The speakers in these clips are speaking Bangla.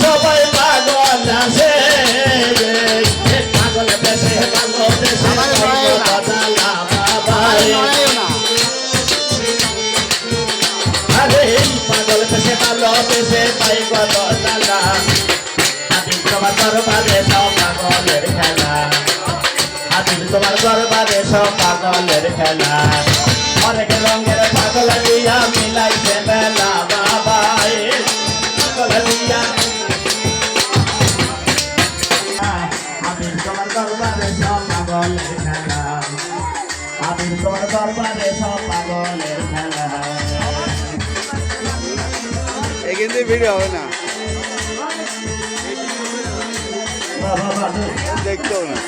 সবাই পাগল আছে পাগল দেশে পাগল দেশে আরে পাগল দেশে ভালো দেশে পাই কত তালা আমি তোমার দরবারে সব পাগলের খেলা। আমি তোমার সব পাগলের খেলা। খেলা হাবিব তোমার দরবারে সব পাগলের খেলা থেকে ভিডিও হবে না দেখতেও না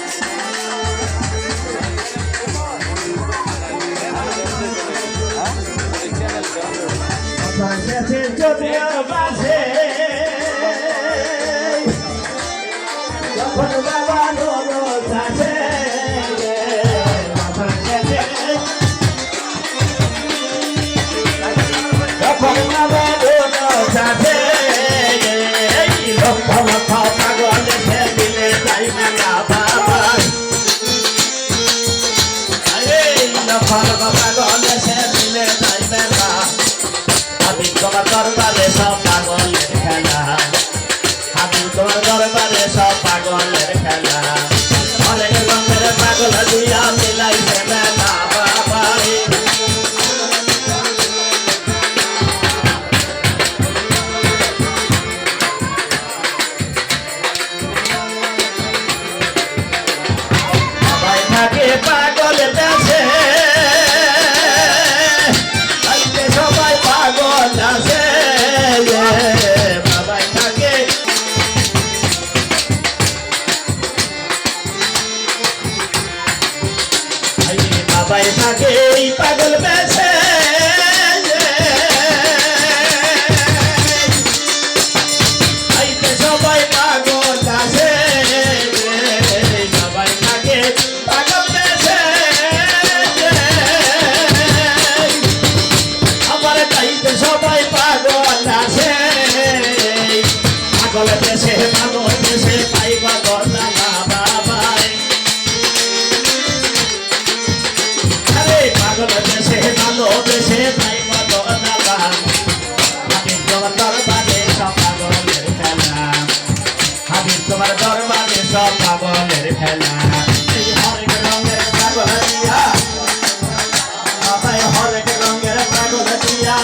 যদিও সব থাকে এই পাগল বেছে সবাই পাগল আছে সবাই থাকে পাগল বেছে আমার তাইতে সবাই পাগল আছে পাগল দেশে পাগল দেশে ভালো দেশে পাই পাগল না হাবিব তোমার দরবারে সব পাগলের খেলা হাবিব তোমার দরবারে সব পাগলের খেলা হরেক রঙের পাগল দিয়া হরেক রঙের পাগল দিয়া